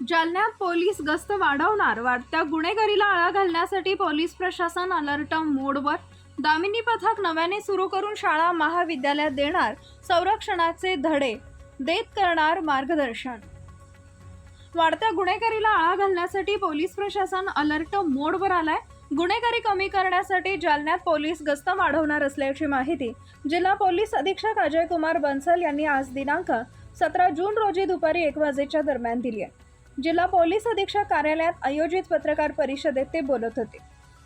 जालन्यात पोलीस गस्त वाढवणार वाढत्या गुन्हेगारीला आळा घालण्यासाठी पोलीस प्रशासन अलर्ट मोडवर. दामिनी पथक नव्याने सुरू करून शाळा महाविद्यालयात देणार संरक्षणाचे धडे देत करणार मार्गदर्शन. वाढत्या गुन्हेगारीला आळा घालण्यासाठी पोलीस प्रशासन अलर्ट मोडवर आलाय. गुन्हेगारी कमी करण्यासाठी जालन्यात पोलीस गस्त वाढवणार असल्याची माहिती जिल्हा पोलीस अधीक्षक अजय कुमार बन्सल यांनी आज दिनांक सतरा जून रोजी दुपारी एक वाजेच्या दरम्यान दिली आहे. जिल्हा पोलीस अधीक्षक कार्यालयात आयोजित पत्रकार परिषदेत ते बोलत होते.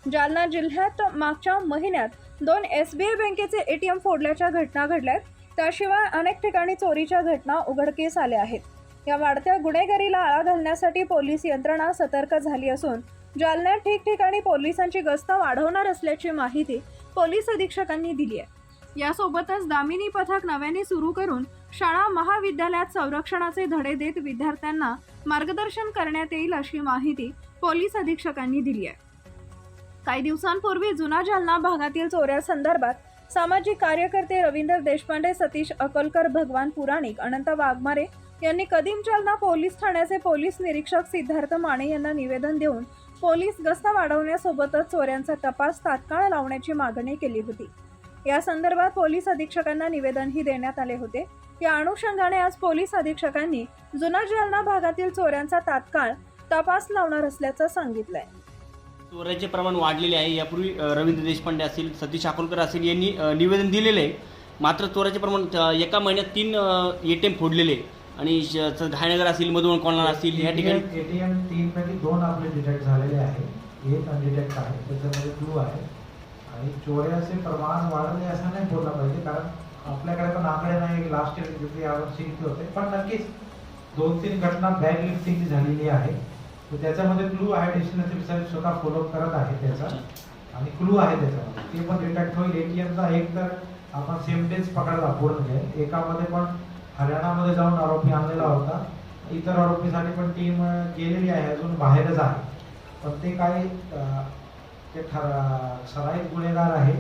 जालना जिल्ह्यात मागच्या महिन्यात दोन एस बी आय बँकेचे ए टी एम फोडल्याच्या घटना घडल्यात. त्याशिवाय अनेक ठिकाणी चोरीच्या घटना उघडकीस आल्या आहेत. या वाढत्या गुन्हेगारीला आळा घालण्यासाठी पोलीस यंत्रणा सतर्क झाली असून जालन्यात ठिकठिकाणी पोलिसांची गस्त वाढवणार असल्याची माहिती पोलीस अधीक्षकांनी दिली आहे. यासोबतच दामिनी पथक नव्याने सुरू करून शाळा महाविद्यालयात संरक्षणाचे धडे देत विद्यार्थ्यांना मार्गदर्शन करण्यात येईल अशी माहिती पोलीस अधीक्षकांनी दिली आहे. काही दिवसांपूर्वी जुना जालना भागातील चोऱ्यासंदर्भात सामाजिक कार्यकर्ते रवींद्र देशपांडे सतीश अकोलकर भगवान पुराणिक अनंत वाघमारे यांनी कदीम जालना पोलीस ठाण्याचे पोलीस निरीक्षक सिद्धार्थ माने यांना निवेदन देऊन पोलीस गस्त वाढवण्यासोबतच चोऱ्यांचा तपास तात्काळ लावण्याची मागणी केली होती. या संदर्भात पोलीस अधीक्षकांना निवेदनही देण्यात आले होते. या अनुषंगाने आज पोलीस अधीक्षकांनी जुना जालना भागातील चोऱ्यांचा तात्काळ तपास लावणार असल्याचं सांगितलंय. चोऱ्याचे प्रमाण वाढलेले आहे. यापूर्वी रवींद्र देशपांडे असतील सतीश अकोलकर असतील यांनी निवेदन दिलेले आहे मात्र चोऱ्याचे प्रमाण एका महिन्यात तीन ए टी एम फोडलेले आणि घायनगर असतील मधुबन कॉलना असतील या ठिकाणी एटीएम तीन पैकी दोन आपले डिटेक्ट झालेले आहे एक अनडिटेक्ट आहे. त्याच्यामध्ये क्लू आहे. आणि चोऱ्याचे प्रमाण वाढले असं नाही बोललं पाहिजे कारण आपल्याकडे पण आकडे नाही. लास्ट इयर किती यावर्षी किती होते. पण नक्कीच दोन तीन घटना बॅग लिफ्टिंग झालेली आहे. तर त्याच्यामध्ये क्लू आहे डेस्टिनेशन साहेब स्वतः फॉलोअप करत आहे त्याचा. आणि क्लू आहे त्याच्यामध्ये. ते पण डिटेक्ट होईल. एटीएमचा एक तर आपण सेम डेज पकडला पूर्ण म्हणजे एकामध्ये पण हरियाणामध्ये जाऊन आरोपी आणलेला होता. इतर आरोपीसाठी पण टीम गेलेली आहे. अजून बाहेरच आहे. पण ते काही ते ठरा सराईत गुन्हेगार आहे.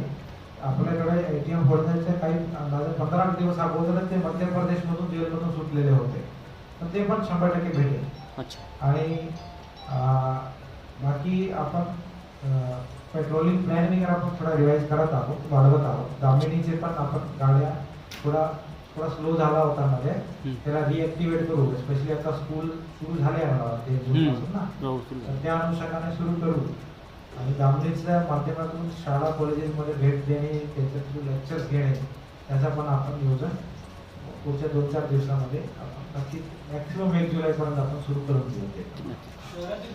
आपल्याकडे एटीएम फोडण्याचे काही अंदाजे पंधरा दिवस अगोदरच ते मध्य प्रदेशमधून जेलमधून सुटलेले होते. पण ते पण शंभर टक्के भेटेल. आणि बाकी आपण पेट्रोलिंग प्लॅन वगैरे आपण थोडा रिवाईज करत आहोत वाढवत आहोत. दामिनीचे पण आपण गाड्या थोडा थोडा स्लो झाला होता मध्ये. त्याला रिॲक्टिवेट करू स्पेशली आता स्कूल सुरू झाले ना. हो, सुरू झालं. तर त्या अनुषंगाने सुरू करू. म्हणजे आणि माध्यमातून शाळा कॉलेजेसमध्ये भेट देणे त्याच्या लेक्चर्स घेणे त्याचा पण आपण नियोजन पुढच्या दोन चार दिवसामध्ये आपण नक्की मॅक्सिमम एक जुलैपर्यंत आपण सुरू करून घेऊ ते शहरातील